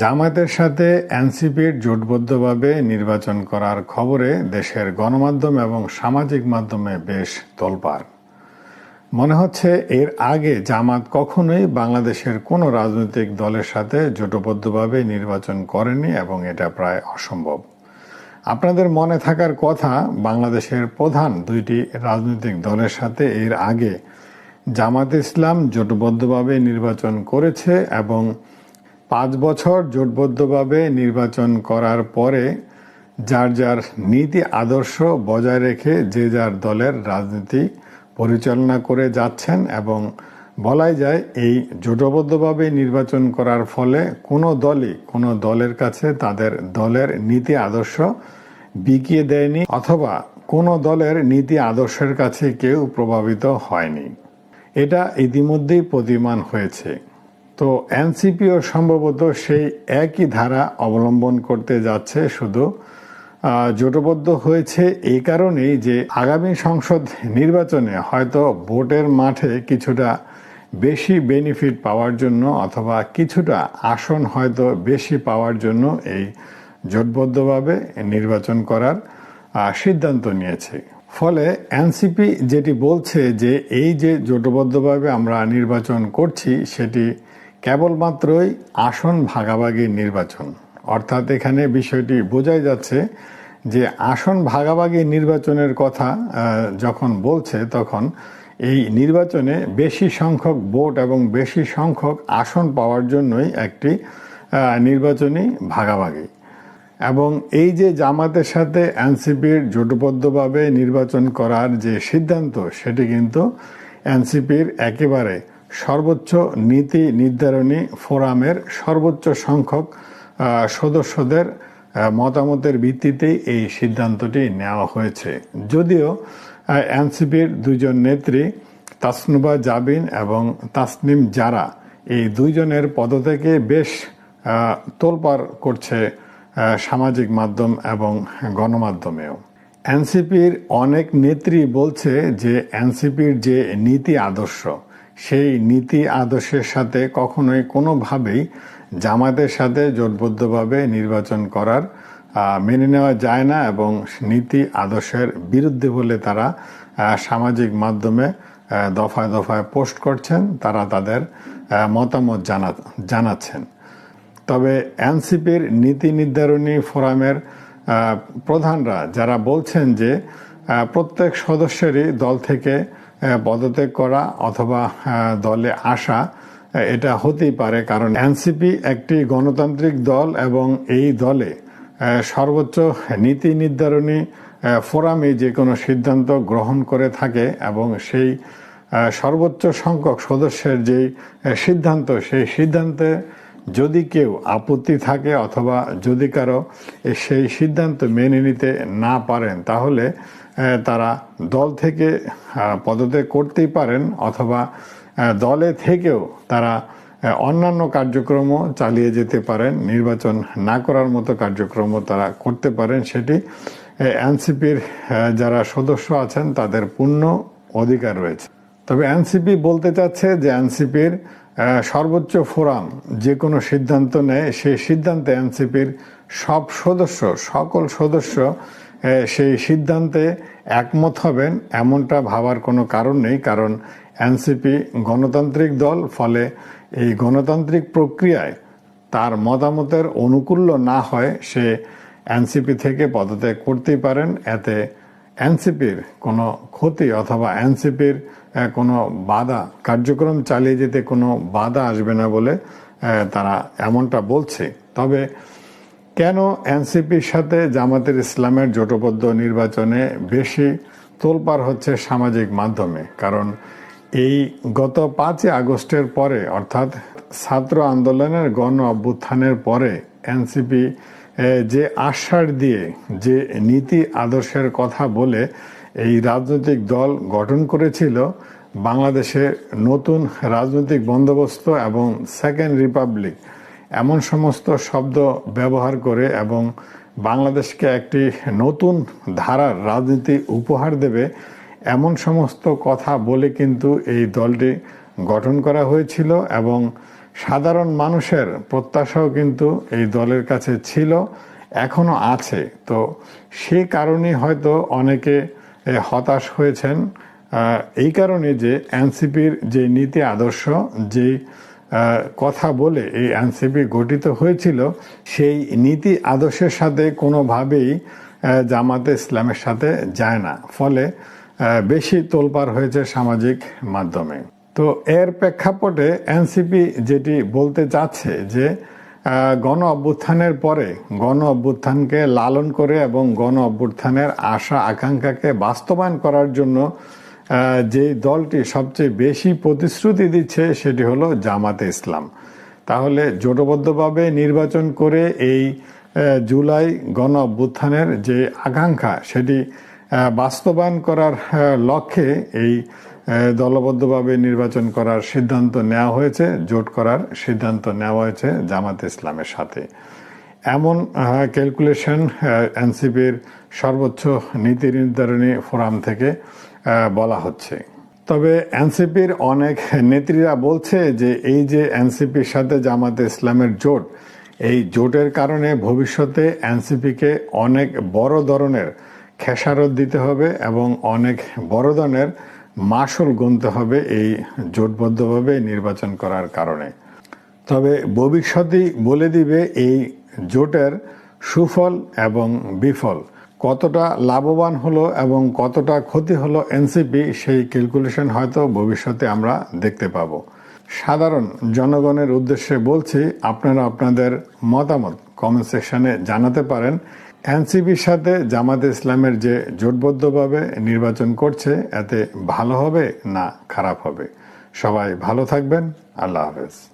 জামায়াতের সাথে এনসিপির জোটবদ্ধভাবে নির্বাচন করার খবরে দেশের গণমাধ্যম এবং সামাজিক মাধ্যমে বেশ তোলপাড়। মনে হচ্ছে এর আগে জামাত কখনোই বাংলাদেশের কোনো রাজনৈতিক দলের সাথে জোটবদ্ধভাবে নির্বাচন করেনি এবং এটা প্রায় অসম্ভব। আপনাদের মনে থাকার কথা, বাংলাদেশের প্রধান দুইটি রাজনৈতিক দলের সাথে এর আগে জামাত ইসলাম জোটবদ্ধভাবে নির্বাচন করেছে এবং পাঁচ বছর জোটবদ্ধভাবে নির্বাচন করার পরে যার যার নীতি আদর্শ বজায় রেখে যে যার দলের রাজনীতি পরিচালনা করে যাচ্ছেন এবং বলাই যায় এই জোটবদ্ধভাবে নির্বাচন করার ফলে কোনো দলই কোনো দলের কাছে তাদের দলের নীতি আদর্শ বিকিয়ে দেয়নি অথবা কোনো দলের নীতি আদর্শের কাছে কেউ প্রভাবিত হয়নি। এটা ইতিমধ্যেই প্রতিমান হয়েছে। তো এনসিপিও সম্ভবত সেই একই ধারা অবলম্বন করতে যাচ্ছে শুধু। জোটবদ্ধ হয়েছে এই কারণেই যে আগামী সংসদ নির্বাচনে হয়তো ভোটের মাঠে কিছুটা বেশি বেনিফিট পাওয়ার জন্য অথবা কিছুটা আসন হয়তো বেশি পাওয়ার জন্য এই জোটবদ্ধভাবে নির্বাচন করার সিদ্ধান্ত নিয়েছে। ফলে এনসিপি যেটি বলছে যে এই যে জোটবদ্ধভাবে আমরা নির্বাচন করছি সেটি কেবলমাত্রই আসন ভাগাভাগির নির্বাচন। অর্থাৎ এখানে বিষয়টি বোঝাই যাচ্ছে যে আসন ভাগাভাগি নির্বাচনের কথা যখন বলছে, তখন এই নির্বাচনে বেশি সংখ্যক ভোট এবং বেশি সংখ্যক আসন পাওয়ার জন্যই একটি নির্বাচনী ভাগাভাগি। এবং এই যে জামাতের সাথে এনসিপির জোটবদ্ধভাবে নির্বাচন করার যে সিদ্ধান্ত, সেটি কিন্তু এনসিপির একেবারে সর্বোচ্চ নীতি নির্ধারণী ফোরামের সর্বোচ্চ সংখ্যক সদস্যদের মতামতের ভিত্তিতেই এই সিদ্ধান্তটি নেওয়া হয়েছে। যদিও এনসিপির দুজন নেত্রী তাসনুবা জাবিন এবং তাসনিম জারা এই দুইজনের থেকে বেশ তোলপাড় করছে সামাজিক মাধ্যম এবং গণমাধ্যমেও। এনসিপির অনেক নেত্রী বলছে যে এনসিপির যে নীতি আদর্শ সেই নীতি আদর্শের সাথে কখনোই কোনোভাবেই জামাতের সাথে জোটবদ্ধভাবে নির্বাচন করার মেনে নেওয়া যায় না এবং নীতি আদর্শের বিরুদ্ধে বলে তারা সামাজিক মাধ্যমে দফায় দফায় পোস্ট করছেন, তারা তাদের মতামত জানা, জানাচ্ছেন। তবে এনসিপির নীতি নির্ধারণী ফোরামের প্রধানরা যারা বলছেন যে প্রত্যেক সদস্যেরই দল থেকে পদত্যাগ করা অথবা দলে আসা এটা হতেই পারে কারণ এনসিপি একটি গণতান্ত্রিক দল এবং এই দলে সর্বোচ্চ নীতি নির্ধারণী ফোরামে যে কোনো সিদ্ধান্ত গ্রহণ করে থাকে এবং সেই সর্বোচ্চ সংখ্যক সদস্যের যেই সিদ্ধান্ত, সেই সিদ্ধান্তে যদি কেউ আপত্তি থাকে অথবা যদি কারও সেই সিদ্ধান্ত মেনে নিতে না পারেন, তাহলে তারা দল থেকে পদত্যাগ করতেই পারেন অথবা দলে থেকেও তারা অন্যান্য কার্যক্রমও চালিয়ে যেতে পারেন। নির্বাচন না করার মতো কার্যক্রমও তারা করতে পারেন। সেটি এনসিপির যারা সদস্য আছেন তাদের পূর্ণ অধিকার রয়েছে। তবে এনসিপি বলতে চাচ্ছে যে এনসিপির সর্বোচ্চ ফোরাম যে কোনো সিদ্ধান্ত নেয়, সেই সিদ্ধান্তে এনসিপির সব সদস্য, সকল সদস্য সেই সিদ্ধান্তে একমত হবেন এমনটা ভাবার কোনো কারণ নেই, কারণ এনসিপি গণতান্ত্রিক দল, ফলে এই গণতান্ত্রিক প্রক্রিয়ায় তার মতামতের অনুকূল্য না হয় সে এনসিপি থেকে পদত্যাগ করতেই পারেন। এতে এনসিপির কোনো ক্ষতি অথবা এনসিপির কোনো বাধা, কার্যক্রম চালিয়ে যেতে কোনো বাধা আসবে না বলে তারা এমনটা বলছে। তবে কেন এনসিপির সাথে জামাতের ইসলামের জোটবদ্ধ নির্বাচনে বেশি তোলপার হচ্ছে সামাজিক মাধ্যমে? কারণ এই গত পাঁচই আগস্টের পরে, অর্থাৎ ছাত্র আন্দোলনের গণ অভ্যুত্থানের পরে, এনসিপি যে আশ্বাস দিয়ে, যে নীতি আদর্শের কথা বলে এই রাজনৈতিক দল গঠন করেছিল, বাংলাদেশে নতুন রাজনৈতিক বন্দোবস্ত এবং সেকেন্ড রিপাবলিক এমন সমস্ত শব্দ ব্যবহার করে এবং বাংলাদেশকে একটি নতুন ধারার রাজনীতি উপহার দেবে এমন সমস্ত কথা বলে কিন্তু এই দলটি গঠন করা হয়েছিল এবং সাধারণ মানুষের প্রত্যাশাও কিন্তু এই দলের কাছে ছিল এখনও আছে। তো সে কারণে হয়তো অনেকে হতাশ হয়েছেন। এই কারণে যে এনসিপির যে নীতি আদর্শ যে আহ, কথা বলে এই এনসিপি গঠিত হয়েছিল, সেই নীতি আদর্শের সাথে কোনোভাবেই জামাতে ইসলামের সাথে যায় না। ফলে বেশি তোলপাড় হয়েছে সামাজিক মাধ্যমে। তো এর প্রেক্ষাপটে এনসিপি যেটি বলতে চাচ্ছে যে গণ অভ্যুত্থানের পরে গণ অভ্যুত্থানকে লালন করে এবং গণ অভ্যুত্থানের আশা আকাঙ্ক্ষাকে বাস্তবায়ন করার জন্য যে দলটি সবচেয়ে বেশি প্রতিশ্রুতি দিচ্ছে সেটি হলো জামাতে ইসলাম। তাহলে জোটবদ্ধভাবে নির্বাচন করে এই জুলাই গণ অভ্যুত্থানের যে আকাঙ্ক্ষা, সেটি বাস্তবায়ন করার লক্ষ্যে এই দলবদ্ধভাবে নির্বাচন করার সিদ্ধান্ত নেওয়া হয়েছে, জোট করার সিদ্ধান্ত নেওয়া হয়েছে জামাত ইসলামের সাথে। এমন ক্যালকুলেশন এনসিপির সর্বোচ্চ নীতি নির্ধারণী ফোরাম থেকে বলা হচ্ছে। তবে এনসিপির অনেক নেত্রীরা বলছে যে এই যে এনসিপির সাথে জামাতে ইসলামের জোট, এই জোটের কারণে ভবিষ্যতে এনসিপিকে অনেক বড় ধরনের খেসারত দিতে হবে এবং অনেক বড় ধরনের মাসুল গুনতে হবে এই জোটবদ্ধভাবে নির্বাচন করার কারণে। তবে ভবিষ্যতেই বলে দিবে এই জোটের সুফল এবং বিফল। কতটা লাভবান হলো এবং কতটা ক্ষতি হলো এনসিপি, সেই ক্যালকুলেশন হয়তো ভবিষ্যতে আমরা দেখতে পাব। সাধারণ জনগণের উদ্দেশ্যে বলছি, আপনারা আপনাদের মতামত কমেন্ট সেকশনে জানাতে পারেন। এনসিপির সাথে জামাতে ইসলামের যে জোটবদ্ধভাবে নির্বাচন করছে, এতে ভালো হবে না খারাপ হবে? সবাই ভালো থাকবেন। আল্লাহ হাফেজ।